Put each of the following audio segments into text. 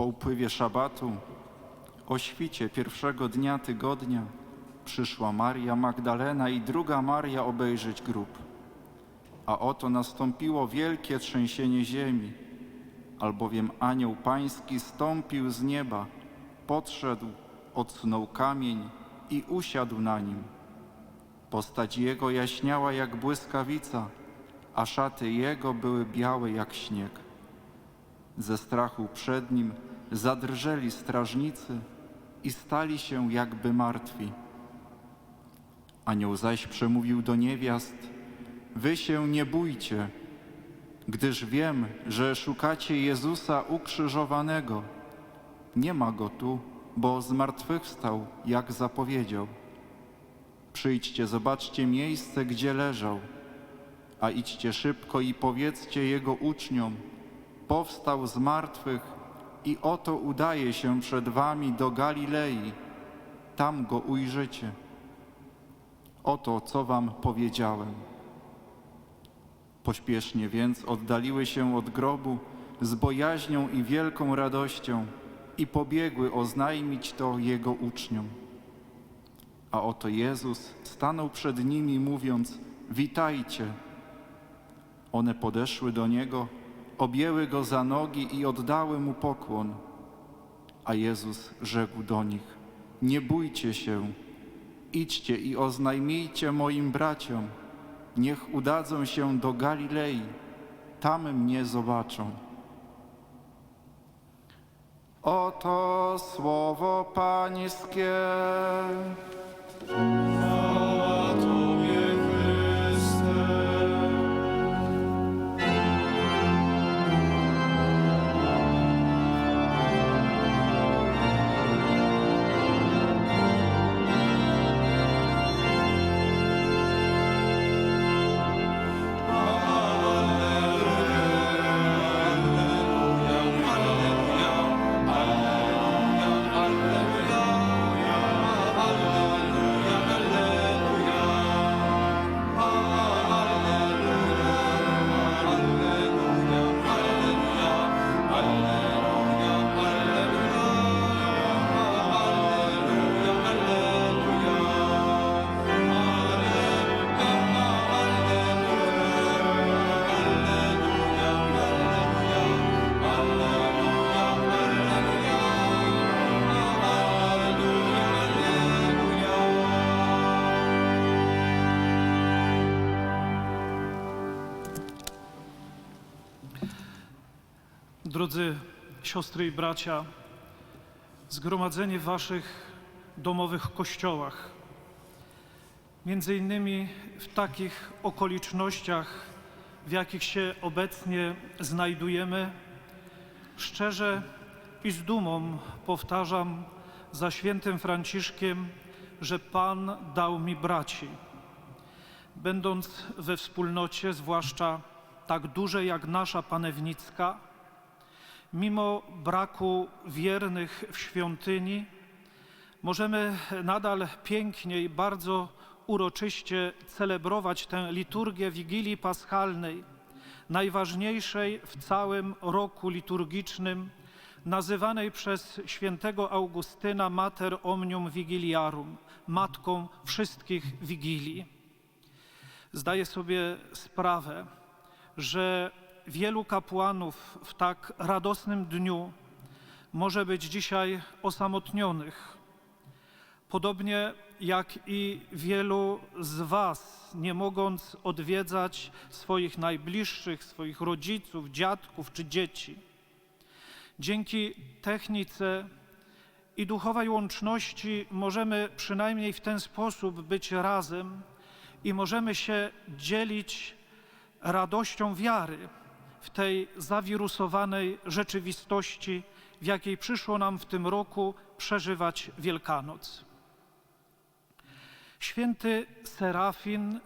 Po upływie szabatu, o świcie pierwszego dnia tygodnia, przyszła Maria Magdalena i druga Maria obejrzeć grób. A oto nastąpiło wielkie trzęsienie ziemi, albowiem anioł pański stąpił z nieba, podszedł, odsunął kamień i usiadł na nim. Postać jego jaśniała jak błyskawica, a szaty jego były białe jak śnieg. Ze strachu przed nim zadrżeli strażnicy i stali się jakby martwi. Anioł zaś przemówił do niewiast: Wy się nie bójcie, gdyż wiem, że szukacie Jezusa ukrzyżowanego. Nie ma go tu, bo zmartwychwstał, jak zapowiedział. Przyjdźcie, zobaczcie miejsce, gdzie leżał, a idźcie szybko i powiedzcie jego uczniom: Powstał z martwych i oto udaje się przed wami do Galilei. Tam go ujrzycie. Oto, co wam powiedziałem. Pośpiesznie więc oddaliły się od grobu z bojaźnią i wielką radością i pobiegły oznajmić to jego uczniom. A oto Jezus stanął przed nimi, mówiąc: Witajcie. One podeszły do niego, objęły go za nogi i oddały mu pokłon. A Jezus rzekł do nich: Nie bójcie się, idźcie i oznajmijcie moim braciom, niech udadzą się do Galilei, tam mnie zobaczą. Oto słowo Pańskie. Drodzy siostry i bracia, zgromadzenie w waszych domowych kościołach, między innymi w takich okolicznościach, w jakich się obecnie znajdujemy, szczerze i z dumą powtarzam za świętym Franciszkiem, że Pan dał mi braci. Będąc we wspólnocie, zwłaszcza tak dużej jak nasza panewnicka, mimo braku wiernych w świątyni, możemy nadal pięknie i bardzo uroczyście celebrować tę liturgię Wigilii Paschalnej, najważniejszej w całym roku liturgicznym, nazywanej przez świętego Augustyna Mater Omnium Vigiliarum, matką wszystkich Wigilii. Zdaję sobie sprawę, że wielu kapłanów w tak radosnym dniu może być dzisiaj osamotnionych. Podobnie jak i wielu z Was, nie mogąc odwiedzać swoich najbliższych, swoich rodziców, dziadków czy dzieci. Dzięki technice i duchowej łączności możemy przynajmniej w ten sposób być razem i możemy się dzielić radością wiary w tej zawirusowanej rzeczywistości, w jakiej przyszło nam w tym roku przeżywać Wielkanoc. Święty Serafin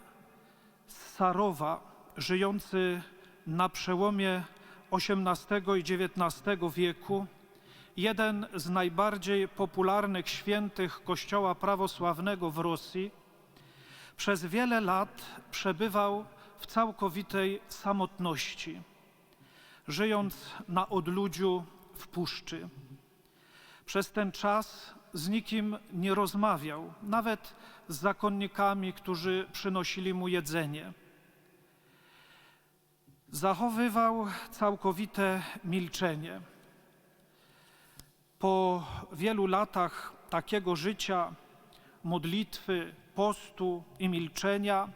z Sarowa, żyjący na przełomie XVIII i XIX wieku, jeden z najbardziej popularnych świętych Kościoła prawosławnego w Rosji, przez wiele lat przebywał w całkowitej samotności, żyjąc na odludziu w puszczy. Przez ten czas z nikim nie rozmawiał, nawet z zakonnikami, którzy przynosili mu jedzenie. Zachowywał całkowite milczenie. Po wielu latach takiego życia, modlitwy, postu i milczenia,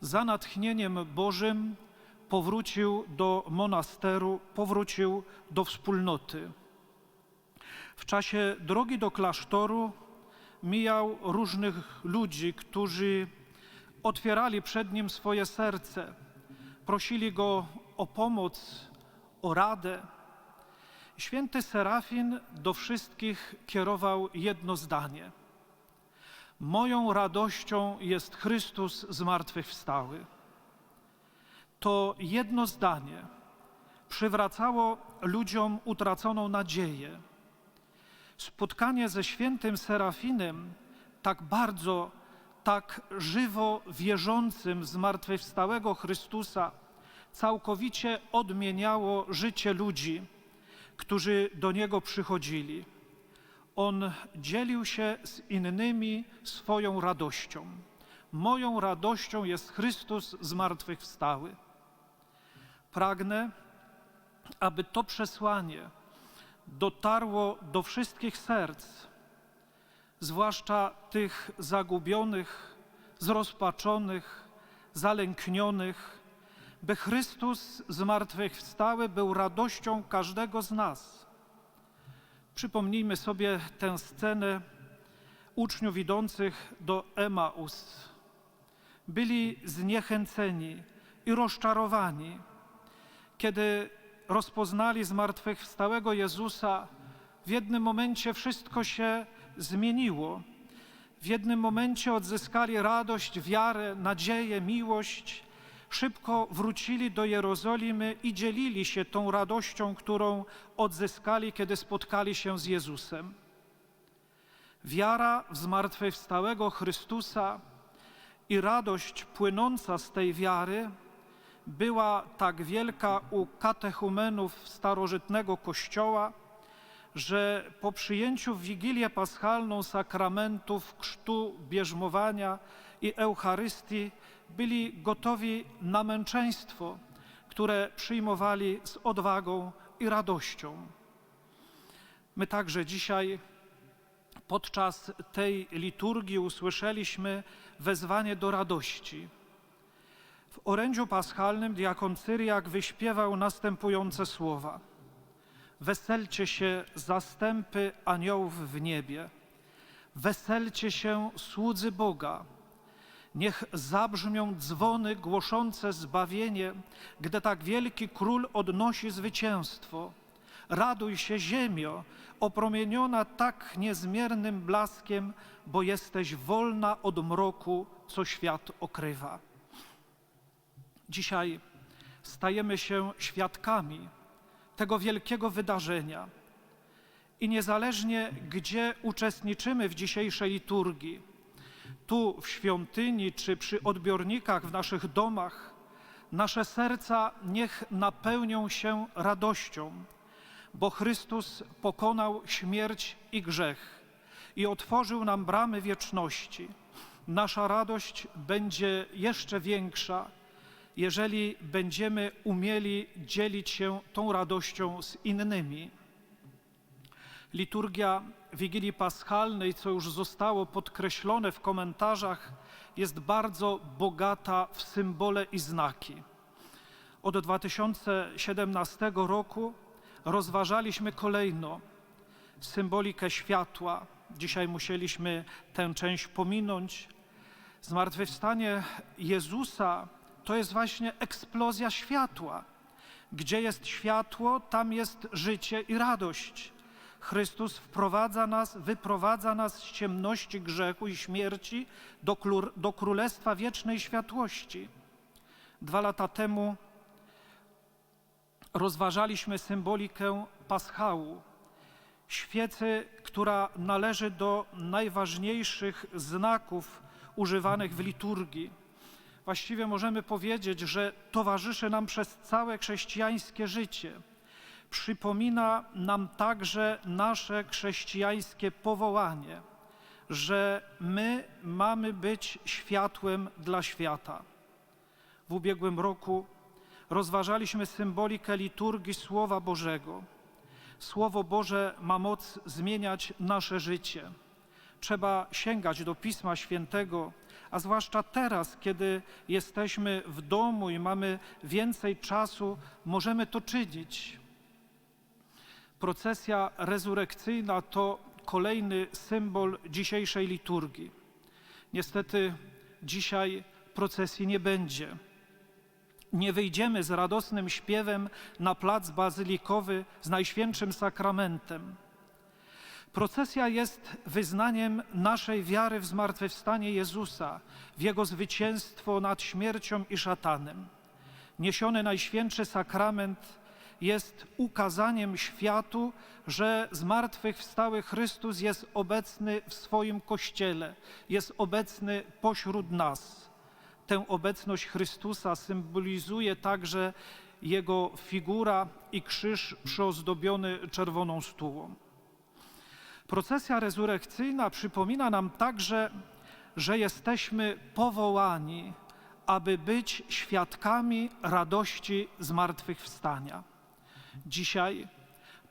za natchnieniem Bożym powrócił do monasteru, powrócił do wspólnoty. W czasie drogi do klasztoru mijał różnych ludzi, którzy otwierali przed nim swoje serce, prosili go o pomoc, o radę. Święty Serafin do wszystkich kierował jedno zdanie: Moją radością jest Chrystus zmartwychwstały. To jedno zdanie przywracało ludziom utraconą nadzieję. Spotkanie ze świętym Serafinem, tak bardzo, tak żywo wierzącym w zmartwychwstałego Chrystusa, całkowicie odmieniało życie ludzi, którzy do niego przychodzili. On dzielił się z innymi swoją radością. Moją radością jest Chrystus zmartwychwstały. Pragnę, aby to przesłanie dotarło do wszystkich serc, zwłaszcza tych zagubionych, zrozpaczonych, zalęknionych, by Chrystus zmartwychwstały był radością każdego z nas. Przypomnijmy sobie tę scenę uczniów idących do Emaus. Byli zniechęceni i rozczarowani, kiedy rozpoznali zmartwychwstałego Jezusa. W jednym momencie wszystko się zmieniło. W jednym momencie odzyskali radość, wiarę, nadzieję, miłość. Szybko wrócili do Jerozolimy i dzielili się tą radością, którą odzyskali, kiedy spotkali się z Jezusem. Wiara w zmartwychwstałego Chrystusa i radość płynąca z tej wiary była tak wielka u katechumenów starożytnego Kościoła, że po przyjęciu w Wigilię Paschalną sakramentów chrztu, bierzmowania i Eucharystii byli gotowi na męczeństwo, które przyjmowali z odwagą i radością. My także dzisiaj podczas tej liturgii usłyszeliśmy wezwanie do radości. W orędziu paschalnym diakon Cyriak wyśpiewał następujące słowa. Weselcie się zastępy aniołów w niebie. Weselcie się słudzy Boga. Niech zabrzmią dzwony głoszące zbawienie, gdy tak wielki król odnosi zwycięstwo. Raduj się, ziemio, opromieniona tak niezmiernym blaskiem, bo jesteś wolna od mroku, co świat okrywa. Dzisiaj stajemy się świadkami tego wielkiego wydarzenia. I niezależnie gdzie uczestniczymy w dzisiejszej liturgii, tu w świątyni czy przy odbiornikach w naszych domach, nasze serca niech napełnią się radością, bo Chrystus pokonał śmierć i grzech i otworzył nam bramy wieczności. Nasza radość będzie jeszcze większa, jeżeli będziemy umieli dzielić się tą radością z innymi. Liturgia Wigilii Paschalnej, co już zostało podkreślone w komentarzach, jest bardzo bogata w symbole i znaki. Od 2017 roku rozważaliśmy kolejno symbolikę światła. Dzisiaj musieliśmy tę część pominąć. Zmartwychwstanie Jezusa to jest właśnie eksplozja światła. Gdzie jest światło, tam jest życie i radość. Chrystus wprowadza nas, wyprowadza nas z ciemności grzechu i śmierci do, do królestwa wiecznej światłości. Dwa lata temu rozważaliśmy symbolikę paschału, świecy, która należy do najważniejszych znaków używanych w liturgii. Właściwie możemy powiedzieć, że towarzyszy nam przez całe chrześcijańskie życie. przypomina nam także nasze chrześcijańskie powołanie, że my mamy być światłem dla świata. W ubiegłym roku rozważaliśmy symbolikę liturgii Słowa Bożego. Słowo Boże ma moc zmieniać nasze życie. Trzeba sięgać do Pisma Świętego, a zwłaszcza teraz, kiedy jesteśmy w domu i mamy więcej czasu, możemy to czynić. Procesja rezurekcyjna to kolejny symbol dzisiejszej liturgii. Niestety dzisiaj procesji nie będzie. Nie wyjdziemy z radosnym śpiewem na plac bazylikowy z Najświętszym Sakramentem. Procesja jest wyznaniem naszej wiary w zmartwychwstanie Jezusa, w Jego zwycięstwo nad śmiercią i szatanem. Niesiony Najświętszy Sakrament jest ukazaniem światu, że zmartwychwstały Chrystus jest obecny w swoim Kościele, jest obecny pośród nas. Tę obecność Chrystusa symbolizuje także Jego figura i krzyż przyozdobiony czerwoną stułą. Procesja rezurekcyjna przypomina nam także, że jesteśmy powołani, aby być świadkami radości zmartwychwstania. Dzisiaj,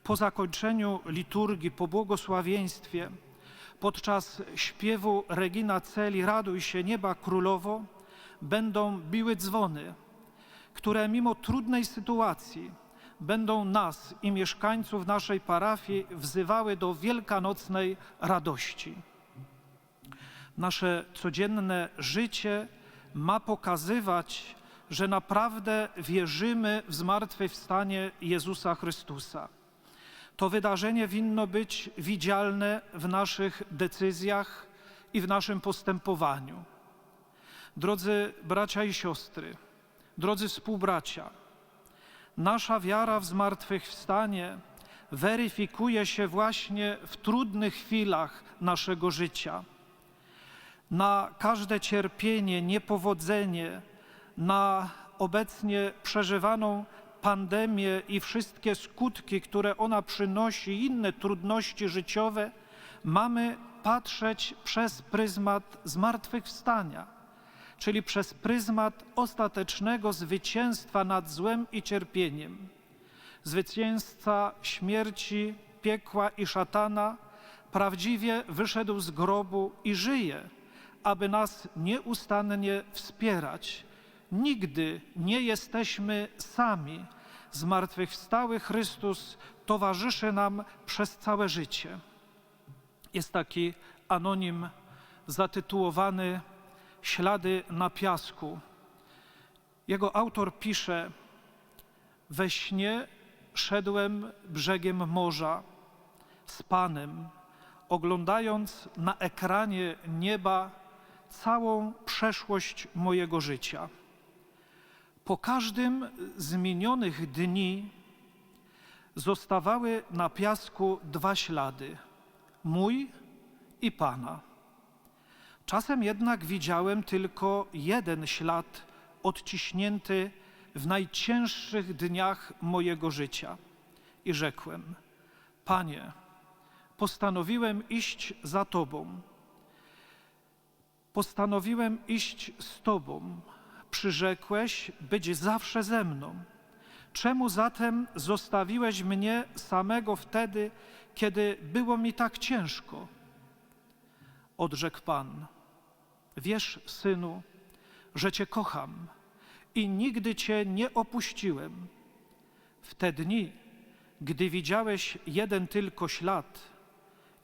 po zakończeniu liturgii, po błogosławieństwie, podczas śpiewu Regina Celi Raduj się nieba królowo, będą biły dzwony, które mimo trudnej sytuacji będą nas i mieszkańców naszej parafii wzywały do wielkanocnej radości. Nasze codzienne życie ma pokazywać, że naprawdę wierzymy w zmartwychwstanie Jezusa Chrystusa. To wydarzenie winno być widzialne w naszych decyzjach i w naszym postępowaniu. Drodzy bracia i siostry, drodzy współbracia, nasza wiara w zmartwychwstanie weryfikuje się właśnie w trudnych chwilach naszego życia. Na każde cierpienie, niepowodzenie, na obecnie przeżywaną pandemię i wszystkie skutki, które ona przynosi, inne trudności życiowe, mamy patrzeć przez pryzmat zmartwychwstania, czyli przez pryzmat ostatecznego zwycięstwa nad złem i cierpieniem. Zwycięzca śmierci, piekła i szatana prawdziwie wyszedł z grobu i żyje, aby nas nieustannie wspierać. Nigdy nie jesteśmy sami. Zmartwychwstały Chrystus towarzyszy nam przez całe życie. Jest taki anonim zatytułowany Ślady na piasku. Jego autor pisze: We śnie szedłem brzegiem morza z Panem, oglądając na ekranie nieba całą przeszłość mojego życia. Po każdym z minionych dni zostawały na piasku dwa ślady: mój i Pana. Czasem jednak widziałem tylko jeden ślad odciśnięty w najcięższych dniach mojego życia i rzekłem: Panie, postanowiłem iść za Tobą. Postanowiłem iść z Tobą. Przyrzekłeś być zawsze ze mną. Czemu zatem zostawiłeś mnie samego wtedy, kiedy było mi tak ciężko? Odrzekł Pan: Wiesz, synu, że Cię kocham i nigdy Cię nie opuściłem. W te dni, gdy widziałeś jeden tylko ślad,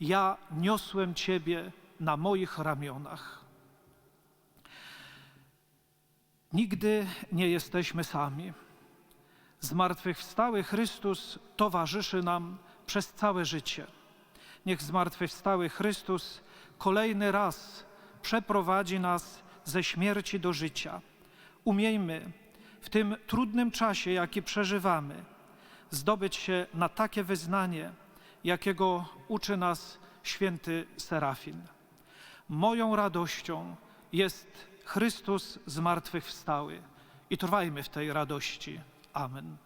ja niosłem Ciebie na moich ramionach. Nigdy nie jesteśmy sami. Zmartwychwstały Chrystus towarzyszy nam przez całe życie. Niech zmartwychwstały Chrystus kolejny raz przeprowadzi nas ze śmierci do życia. Umiejmy w tym trudnym czasie, jaki przeżywamy, zdobyć się na takie wyznanie, jakiego uczy nas święty Serafin. Moją radością jest Chrystus zmartwychwstały i trwajmy w tej radości. Amen.